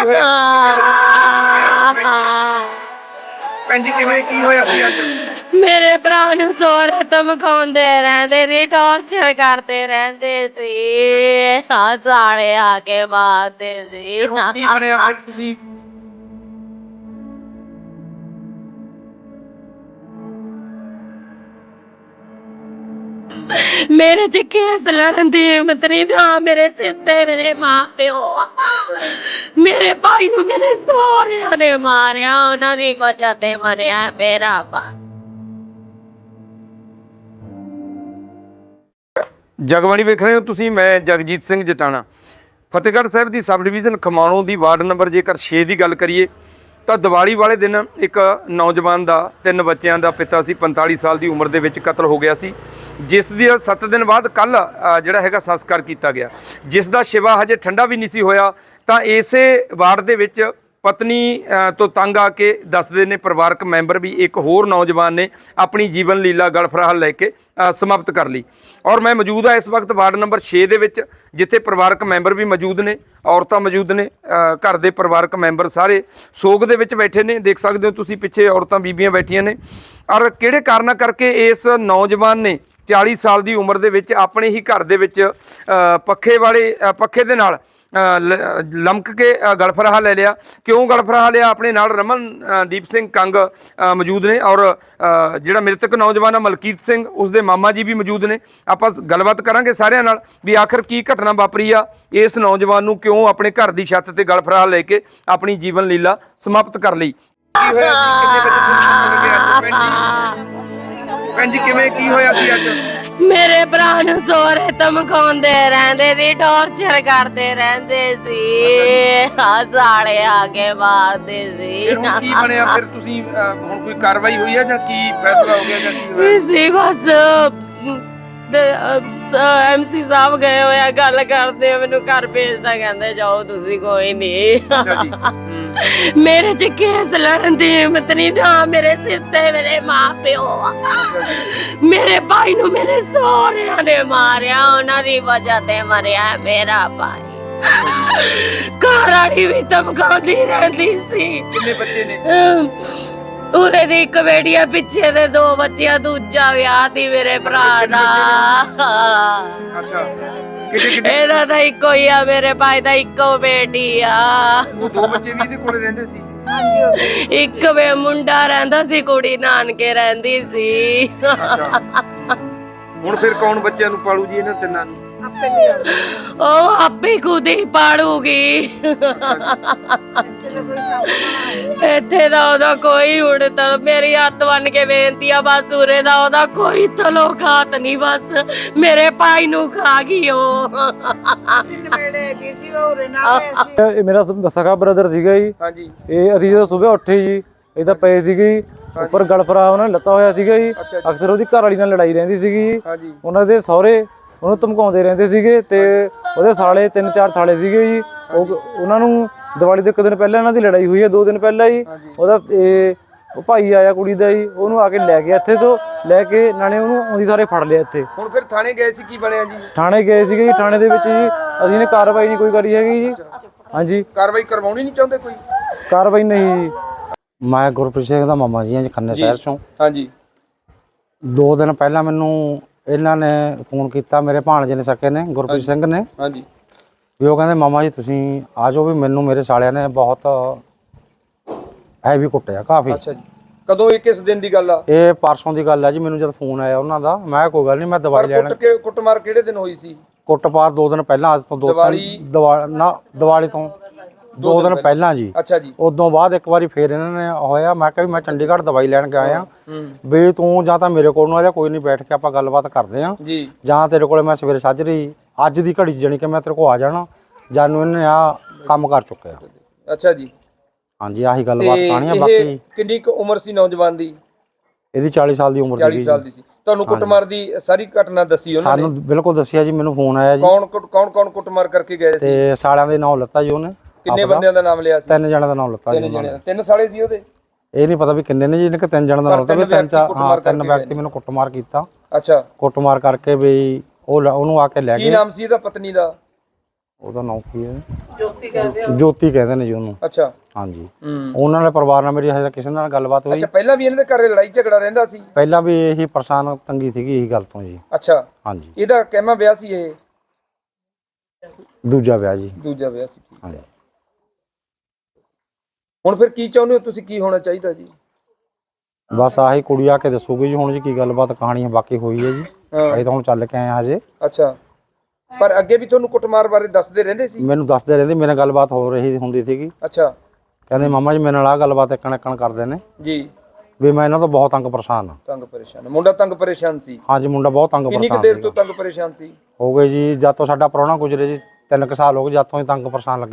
ਕੀ ਹੋਇਆ ਭੈਣ ਜੀ ਕਿਵੇਂ ਕੀ ਹੋਇਆ ਸੀ ਅੱਜ? ਮੇਰੇ ਭਰਾ ਨੂੰ ਸੋਰੇ ਧਮਕਾਉਂਦੇ ਰਹਿੰਦੇ ਸੀ ਟੌਰਚਰ ਕਰਦੇ ਰਹਿੰਦੇ ਸੀ। ਆ ਸਾਲੇ ਆ ਕੇ ਮਾਰਦੇ ਸੀ। ਕੀ ਬਣਿਆ ਫਿਰ ਤੁਸੀਂ ਮੇਰੇ ਚ ਕੇਸ ਲੜਨ ਦੀ ਹਿੰਮਤ ਨਹੀਂ ਨਾ ਮੇਰੇ ਸਿਰ ਮੇਰੇ ਮਾਂ ਪਿਓ ਮੇਰੇ ਭਾਈ ਨੂੰ ਮੇਰੇ ਸਹੁਰਿਆਂ ਨੇ ਮਾਰਿਆ, ਉਹਨਾਂ ਦੀ ਵਜ੍ਹਾ ਤੇ ਮਰਿਆ ਮੇਰਾ ਭਾਈ ਜਗਬਾਣੀ ਵੇਖ ਰਹੇ ਹੋ ਤੁਸੀਂ, ਮੈਂ ਜਗਜੀਤ ਸਿੰਘ ਜਟਾਣਾ। ਫਤਿਹਗੜ੍ਹ ਸਾਹਿਬ ਦੀ ਸਬ ਡਿਵੀਜ਼ਨ ਖਮਾਣੋਂ ਦੀ ਵਾਰਡ ਨੰਬਰ ਜੇਕਰ 6 ਦੀ ਗੱਲ ਕਰੀਏ ਤਾਂ ਦੀਵਾਲੀ ਵਾਲੇ ਦਿਨ ਇੱਕ ਨੌਜਵਾਨ ਦਾ, ਤਿੰਨ ਬੱਚਿਆਂ ਦਾ ਪਿਤਾ ਸੀ 45 ਸਾਲ ਦੀ ਉਮਰ ਦੇ ਵਿੱਚ ਕਤਲ ਹੋ ਗਿਆ ਸੀ। ਜਿਸ ਦੀ 7 ਦਿਨ ਬਾਅਦ ਕੱਲ ਜਿਹੜਾ ਹੈਗਾ ਸੰਸਕਾਰ ਕੀਤਾ ਗਿਆ। ਜਿਸ ਦਾ ਸ਼ਿਵਾ ਹਜੇ ਠੰਡਾ ਵੀ ਨਹੀਂ ਸੀ ਹੋਇਆ, ਤਾਂ ਇਸੇ ਵਾਰਡ ਦੇ ਵਿੱਚ ਪਤਨੀ ਤੋਂ ਤੰਗ ਆ ਕੇ ਦੱਸਦੇ ਨੇ, ਪਰਿਵਾਰਕ ਮੈਂਬਰ ਵੀ ਇੱਕ ਹੋਰ ਨੌਜਵਾਨ ਨੇ ਆਪਣੀ ਜੀਵਨ ਲੀਲਾ ਗਲਫਰਾਹ ਲੈ ਕੇ ਸਮਾਪਤ ਕਰ ਲਈ। ਔਰ ਮੈਂ ਮੌਜੂਦ ਆ ਇਸ ਵਕਤ ਵਾਰਡ ਨੰਬਰ 6 ਦੇ ਵਿੱਚ, ਜਿੱਥੇ ਪਰਿਵਾਰਕ ਮੈਂਬਰ ਵੀ ਮੌਜੂਦ ਨੇ, ਔਰਤਾਂ ਮੌਜੂਦ ਨੇ ਘਰ ਦੇ ਪਰਿਵਾਰਕ ਮੈਂਬਰ ਸਾਰੇ ਸੋਗ ਦੇ ਵਿੱਚ ਬੈਠੇ ਨੇ। ਦੇਖ ਸਕਦੇ ਹੋ ਤੁਸੀਂ ਪਿੱਛੇ ਔਰਤਾਂ ਬੀਬੀਆਂ ਬੈਠੀਆਂ ਨੇ। ਔਰ ਕਿਹੜੇ ਕਾਰਨਾਂ ਕਰਕੇ ਇਸ ਨੌਜਵਾਨ ਨੇ 40 ਸਾਲ ਦੀ ਉਮਰ ਦੇ ਵਿੱਚ ਆਪਣੇ ਹੀ ਘਰ ਦੇ ਵਿੱਚ ਪੱਖੇ ਵਾਲੇ ਪੱਖੇ ਦੇ ਨਾਲ ਲਮਕ ਕੇ ਅ, ਗਲਫਰਾਹਾ ਲੈ ਲਿਆ। ਕਿਉਂ ਗਲਫਰਾਹਾ ਲਿਆ? ਆਪਣੇ ਨਾਲ ਰਮਨ ਦੀਪ ਸਿੰਘ ਕੰਗ ਮੌਜੂਦ ਨੇ ਔਰ ਜਿਹੜਾ ਮ੍ਰਿਤਕ ਨੌਜਵਾਨ ਆ ਮਲਕੀਤ ਸਿੰਘ ਉਸਦੇ ਮਾਮਾ ਜੀ ਵੀ ਮੌਜੂਦ ਨੇ। ਆਪਾਂ ਗੱਲਬਾਤ ਕਰਾਂਗੇ ਸਾਰਿਆਂ ਨਾਲ ਵੀ ਆਖਰ ਕੀ ਘਟਨਾ ਵਾਪਰੀ ਆ ਇਸ ਨੌਜਵਾਨ ਨੂੰ ਕਿਉਂ ਆਪਣੇ ਘਰ ਦੀ ਛੱਤ ਤੇ ਗਲਫਰਾਹਾ ਲੈ ਕੇ ਆਪਣੀ ਜੀਵਨ ਲੀਲਾ ਸਮਾਪਤ ਕਰ ਲਈ। ਕੀ ਹੋਇਆ? ਕਿੰਨੇ ਵਜੇ ਭੈਣ ਜੀ ਕਿਵੇਂ ਕੀ ਹੋਇਆ ਸੀ ਅੱਜ? ਮੇਰੇ ਭਰਾ ਨੂੰ ਸੋਰੇ ਧਮਕਾਉਂਦੇ ਰਹਿੰਦੇ ਸੀ ਟੌਰਚਰ ਕਰਦੇ ਰਹਿੰਦੇ ਸੀ। ਆ ਸਾਲੇ ਆ ਕੇ ਮਾਰਦੇ ਸੀ। ਫਿਰ ਹੁਣ ਕੀ ਬਣਿਆ? ਫਿਰ ਤੁਸੀਂ ਅਹ, ਹੁਣ ਕੋਈ ਕਾਰਵਾਈ ਹੋਈ ਹੈ ਜਾਂ ਕੀ ਫੈਸਲਾ ਹੋ ਗਿਆ ਜਾਂ ਕੀ ਹੋਇਆ? ਇਸੇ ਬਸ ਐਮਸੀ ਸਾਹਿਬ ਗਏ ਹੋਇਆ ਗੱਲ ਕਰਦੇ ਆ, ਮੈਨੂੰ ਘਰ ਭੇਜਦਾ ਕਹਿੰਦੇ ਜਾਓ ਤੁਸੀਂ ਕੋਈ ਨਹੀਂ ਅੱਛਾ ਜੀ। ਹੂੰ, ਮੇਰੇ ਚ ਕੇਸ ਲੜਨ ਦੀ ਹਿੰਮਤ ਨਹੀਂ ਨਾ ਮੇਰੇ ਸਿਰ ਤੇ ਮੇਰੇ ਮਾਂ ਪਿਓ ਮੇਰੇ ਭਾਈ ਨੂੰ ਮੇਰੇ ਸਹੁਰਿਆਂ ਨੇ ਮਾਰਿਆ ਉਹਨਾਂ ਦੀ ਵਜ੍ਹਾ ਤੇ ਮਰਿਆ ਮੇਰਾ ਭਾਈ। ਘਰ ਵਾਲੀ ਵੀ ਧਮਕਾਉਂਦੀ ਰਹਿੰਦੀ ਸੀ। ਕਿੰਨੇ ਬੱਚੇ ਨੇ? ਅਮ, ਉਰੇ ਦੀ ਇੱਕ ਬੇੜੀਆ ਪਿੱਛੇ ਦੇ ਦੋ ਬੱਚਿਆਂ ਦੂਜਾ ਵਿਆਹ ਦੀ ਮੇਰੇ ਭਰਾ ਦਾ। ਅੱਛਾ। ਇਹਦਾ ਤਾਂ ਇੱਕੋ ਹੀ ਆ ਮੇਰੇ ਭਾਈ ਦਾ ਇੱਕੋ ਬੇਟੀ ਆ। ਉਹ ਦੋ ਬੱਚੇ ਵੀ ਇਹਦੇ ਕੋਲੇ ਰਹਿੰਦੇ ਸੀ? ਇੱਕ ਵੇ ਮੁੰਡਾ ਰਹਿੰਦਾ ਸੀ ਕੁੜੀ ਨਾਨਕੇ ਰਹਿੰਦੀ ਸੀ। ਅੱਛਾ। ਹੁਣ ਫਿਰ ਕੌਣ ਬੱਚਿਆਂ ਨੂੰ ਪਾਲੂ ਜੀ ਇਹਨਾਂ ਤਿੰਨਾਂ ਨੂੰ? ਉਹ ਆਪੇ ਖੁਦ ਹੀ ਪਾੜੂਗੀ ਇੱਥੇ ਦਾ ਉਹਦਾ ਕੋਈ ਹੁਣ ਤਾਂ ਮੇਰੀ ਹੱਥ ਬੰਨ ਕੇ ਬੇਨਤੀ ਆ ਬਸ ਉਰੇ ਦਾ ਉਹਦਾ ਕੋਈ ਤਲੋ ਖਾਤ ਨਹੀਂ ਬਸ ਮੇਰੇ ਭਾਈ ਨੂੰ ਖਾ ਗਈ ਉਹ। ਇਹ ਮੇਰਾ ਸ- ਸਗਾ ਬ੍ਰਦਰ ਸੀਗਾ ਜੀ। ਹਾਂਜੀ। ਇਹ ਅਸੀਂ ਜਦੋਂ ਸਵੇਰ ਉੱਠੇ ਜੀ ਇਹ ਤਾਂ ਪਏ ਸੀਗੇ ਉੱਪਰ ਗਲਫਰਾ ਉਹਨਾਂ ਨੇ ਲੱਤਾ ਹੋਇਆ ਸੀਗਾ ਜੀ। ਅਕਸਰ ਉਹਦੀ ਘਰ ਵਾਲੀ ਨਾਲ ਲੜਾਈ ਰਹਿੰਦੀ ਸੀਗੀ ਜੀ। ਹਾਂਜੀ। ਉਹਨਾਂ ਦੇ ਸਹੁਰੇ ਉਹਨੂੰ ਧਮਕਾਉਂਦੇ ਰਹਿੰਦੇ ਸੀਗੇ ਤੇ ਉਹਦੇ ਸਾਲੇ ਤਿੰਨ ਚਾਰ ਸਾਲੇ ਸੀਗੇ ਜੀ। ਉਹ ਉਹਨਾਂ ਨੂੰ ਦੀਵਾਲੀ ਤੋਂ ਇੱਕ ਦਿਨ ਪਹਿਲਾਂ ਇਹਨਾਂ ਦੀ ਲੜਾਈ ਹੋਈ ਹੈ ਦੋ ਦਿਨ ਪਹਿਲਾਂ ਜੀ ਉਹਦਾ ਇਹ ਉਹ ਭਾਈ ਆਇਆ ਕੁੜੀ ਦਾ ਜੀ ਉਹਨੂੰ ਆ ਕੇ ਲੈ ਗਿਆ ਇੱਥੇ ਤੋਂ। ਲੈ ਕੇ ਨਾਲੇ ਉਹਨੂੰ ਆਉਂਦੀ ਸਾਰੇ ਫੜ ਲਿਆ ਇੱਥੇ। ਹੁਣ ਫਿਰ ਥਾਣੇ ਗਏ ਸੀ ਕੀ ਬਣਿਆ ਜੀ? ਥਾਣੇ ਗਏ ਸੀਗੇ ਜੀ ਥਾਣੇ ਦੇ ਵਿੱਚ ਜੀ ਅਸੀਂ ਨੇ ਕਾਰਵਾਈ ਨਹੀਂ ਕੋਈ ਕਰੀ ਹੈਗੀ ਜੀ। ਹਾਂਜੀ। ਕਾਰਵਾਈ ਕਰਵਾਉਣੀ ਨਹੀਂ ਚਾਹੁੰਦੇ ਕੋਈ? ਕਾਰਵਾਈ ਨਹੀਂ ਜੀ। ਮੈਂ ਗੁਰਪ੍ਰੀਤ ਸਿੰਘ ਦਾ ਮਾਮਾ ਜੀ ਹਾਂ ਜੀ ਖੰਨੇ ਸ਼ਹਿਰ ਚੋਂ। ਹਾਂਜੀ। ਦੋ ਦਿਨ ਪਹਿਲਾਂ ਮੈਨੂੰ ਇਹਨਾਂ ਨੇ ਫੋਨ ਕੀਤਾ ਮੇਰੇ ਭਾਣਜੇ ਨੇ ਸਕੇ ਨੇ ਗੁਰਪ੍ਰੀਤ ਸਿੰਘ ਨੇ। ਹਾਂਜੀ। ਵੀ ਉਹ ਕਹਿੰਦੇ ਮਾਮਾ ਜੀ ਤੁਸੀਂ ਆ ਜਾਓ ਵੀ ਮੈਨੂੰ ਮੇਰੇ ਸਾਲਿਆਂ ਨੇ ਬਹੁਤ ਹੈਵੀ ਕੁੱਟਿਆ ਕਾਫੀ। ਅੱਛਾ ਜੀ। ਕਦੋਂ ਇਹ ਕਿਸ ਦਿਨ ਦੀ ਗੱਲ ਆ? ਇਹ ਪਰਸੋਂ ਦੀ ਗੱਲ ਹੈ ਜੀ ਮੈਨੂੰ ਜਦ ਫੋਨ ਆਇਆ ਉਹਨਾਂ ਦਾ ਮੈਂ ਕੋਈ ਗੱਲ ਨਹੀਂ ਮੈਂ ਦਵਾਈ ਲੈਣ ਕੁੱਟ ਕੇ ਕੁੱਟਮਾਰ ਕਿਹੜੇ ਦਿਨ ਹੋਈ ਸੀ? ਕੁੱਟਪਾਤ ਦੋ ਦਿਨ ਪਹਿਲਾਂ ਅੱਜ ਤੋਂ ਦੋ ਤਿੰਨ ਦੀਵਾਲੀ ਨਾ ਦੀਵਾਲੀ ਤੋਂ ਦੋ ਦਿਨ ਪਹਿਲਾਂ। ਜੀ। ਅੱਛਾ ਜੀ। ਉਦੋਂ ਬਾਅਦ ਇੱਕ ਵਾਰੀ ਫੇਰ ਇਹਨਾਂ ਨੇ ਹੋਇਆ। ਮੈਂ ਕਿਹਾ ਵੀ ਮੈਂ ਚੰਡੀਗੜ੍ਹ ਦਵਾਈ ਲੈਣ ਗਿਆ ਆ ਵੀ ਤੂੰ ਜਾਂ ਤਾਂ ਮੇਰੇ ਕੋਲ ਨੂੰ ਆ ਜਾ ਕੋਈ ਨਹੀਂ ਬੈਠ ਕੇ ਆਪਾਂ ਗੱਲਬਾਤ ਕਰਦੇ ਆ ਜੀ। ਜਾਂ ਤੇਰੇ ਕੋਲੇ ਮੈਂ ਸਵੇਰੇ ਸਾਜਰੀ ਅੱਜ ਦੀ ਘੜੀ ਜਾਣੀ ਕਿ ਮੈਂ ਤੇਰੇ ਕੋਲ ਆ ਜਾਣਾ ਜਾਨੂੰ ਇਹਨੇ ਆ ਕੰਮ ਕਰ ਚੁੱਕਿਆ। ਅੱਛਾ ਜੀ। ਹਾਂਜੀ ਆਹੀ ਗੱਲਬਾਤ ਕਹਾਣੀ ਆ ਬਾਕੀ ਕਿੰਨੀ ਕੁ ਉਮਰ ਸੀ ਨੌਜਵਾਨ ਦੀ? ਇਹਦੀ 40 ਸਾਲ ਦੀ ਉਮਰ 40 ਸੀਗੀ ਸਾਲ ਦੀ ਸੀ। ਤੁਹਾਨੂੰ ਕੁੱਟਮਾਰ ਦੀ ਸਾਰੀ ਘਟਨਾ ਦੱਸੀ ਉਹਨਾਂ ਨੇ? ਸਾਨੂੰ ਬਿਲਕੁਲ ਦੱਸਿਆ ਜੀ ਮੈਨੂੰ ਫੋਨ ਆਇਆ ਜੀ। ਕੌਣ ਕੌਣ ਕੌਣ ਕੁੱਟਮਾਰ ਕਰਕੇ ਗਏ ਸੀ? ਤੇ ਸਾਲਿਆਂ ਦੇ ਨਾਮ ਲੱਤਾ ਜੀ ਉਹਨੇ। ਕਿੰਨੇ ਆਪਦਾ। ਬੰਦਿਆਂ ਦਾ ਨਾਮ ਲਿਆ ਸੀ? ਤਿੰਨ ਜਣਿਆਂ ਦਾ ਨਾਮ ਲੱਤਾ ਜੀ ਤਿੰਨ ਉਹਨਾਂ ਨੇ। ਜਣੇ ਤਿੰਨ ਸਾਲੇ ਸੀ ਉਹਦੇ? ਇਹ ਨਹੀਂ ਪਤਾ ਵੀ ਕਿੰਨੇ ਨੇ ਜੀ ਇਹਨੇ ਕਿ ਤਿੰਨ ਜਣਾਂ ਦਾ ਨਾਮ ਲੱਤਾ ਵੀ ਤਿੰਨ ਚਾਰ ਹਾਂ ਤਿੰਨ ਵਿਅਕਤੀ ਮੈਨੂੰ ਕੁੱਟਮਾਰ ਕੀਤਾ। ਅੱਛਾ। ਕੁੱਟਮਾਰ ਕਰਕੇ ਵੀ ਉਹ ਲ- ਉਹਨੂੰ ਆ ਕੇ ਲੈ ਕੀ ਗਏ। ਨਾਮ ਸੀ ਇਹਦਾ ਪਤਨੀ ਦਾ? ਉਹਦਾ ਨਾਮ ਕੀ ਹੈ? ਜੋਤੀ ਕਹਿੰਦੇ ਨੇ ਜੀ ਉਹਨੂੰ। ਅੱਛਾ। ਹਾਂਜੀ। ਹੂੰ। ਉਹਨਾਂ ਦੇ ਪਰਿਵਾਰ ਨਾਲ ਮੇਰੀ ਹਜੇ ਤੱਕ ਕਿਸੇ ਨਾਲ ਗੱਲਬਾਤ ਹੋਈ। ਅੱਛਾ ਪਹਿਲਾਂ ਵੀ ਇਹਨਾਂ ਦੇ ਘਰੇ ਲੜਾਈ ਝਗੜਾ ਰਹਿੰਦਾ ਸੀ? ਪਹਿਲਾਂ ਵੀ ਇਹੀ ਪਰੇਸ਼ਾਨ ਤੰਗੀ ਸੀਗੀ ਇਹੀ ਗੱਲ ਤੋਂ ਜੀ। ਅੱਛਾ। ਹਾਂਜੀ। ਇਹਦਾ ਕਹਿਮਾ ਵਿਆਹ ਸੀ ਇਹ? ਦੂਜਾ ਵਿਆਹ ਜੀ। ਦੂਜਾ ਵਿਆਹ ਸੀ। ਹਾਂਜੀ। ਹੁਣ ਫਿਰ ਕੀ ਚਾਹੁੰਦੇ ਹੋ ਤੁਸੀਂ? ਕੀ ਹੋਣਾ ਚਾਹੀਦਾ ਜੀ? ਬਸ ਆਹੀ ਕੁੜੀ ਆ ਕੇ ਦੱਸੂਗੀ ਜੀ ਹੁਣ ਜੀ ਕੀ ਗੱਲਬਾਤ ਕਹਾਣੀ ਬਾਕੀ ਹੋਈ ਹੈ ਜੀ। ਹਾਂ। ਅਸੀਂ ਤਾਂ ਹੁਣ ਚੱਲ ਕੇ ਆਏ ਹਾਂ ਹਜੇ। ਅੱਛਾ। ਪਰ ਅੱਗੇ ਵੀ ਤੁਹਾਨੂੰ ਕੁੱਟਮਾਰ ਬਾਰੇ ਦੱਸਦੇ ਰਹਿੰਦੇ ਸੀ? ਮੈਨੂੰ ਦੱਸਦੇ ਰਹਿੰਦੇ ਮੇਰੇ ਨਾਲ ਗੱਲਬਾਤ ਹੋ ਰਹੀ ਹੁੰਦੀ ਸੀਗੀ। ਅੱਛਾ। ਕਹਿੰਦੇ ਮਾਮਾ ਜੀ ਮੇਰੇ ਨਾਲ ਆ ਗੱਲਬਾਤ ਇੱਕਣ ਇੱਕਣ ਕਰਦੇ ਨੇ। ਜੀ। ਵੀ ਮੈਂ ਇਹਨਾਂ ਤੋਂ ਬਹੁਤ ਤੰਗ ਪਰੇਸ਼ਾਨ ਹਾਂ। ਤੰਗ ਪਰੇਸ਼ਾਨ। ਮੁੰਡਾ ਤੰਗ ਪਰੇਸ਼ਾਨ ਸੀ? ਹਾਂਜੀ ਮੁੰਡਾ ਬਹੁਤ ਤੰਗ ਕਿੰਨੀ ਕੁ ਪਰੇਸ਼ਾਨ ਦੇਰ। ਤੋਂ ਤੰਗ ਪਰੇਸ਼ਾਨ ਸੀ? ਹੋ ਗਏ ਜੀ ਜਦ ਤੋਂ ਸਾਡਾ ਪ੍ਰਾਹੁਣਾ ਗੁਜਰੇ ਜੀ ਤਿੰਨ ਕੁ ਸਾਲ ਹੋ ਗਏ ਜਦ ਤੋਂ ਹੀ ਤੰਗ ਪਰੇਸ਼ਾਨ ਲੱਗੇ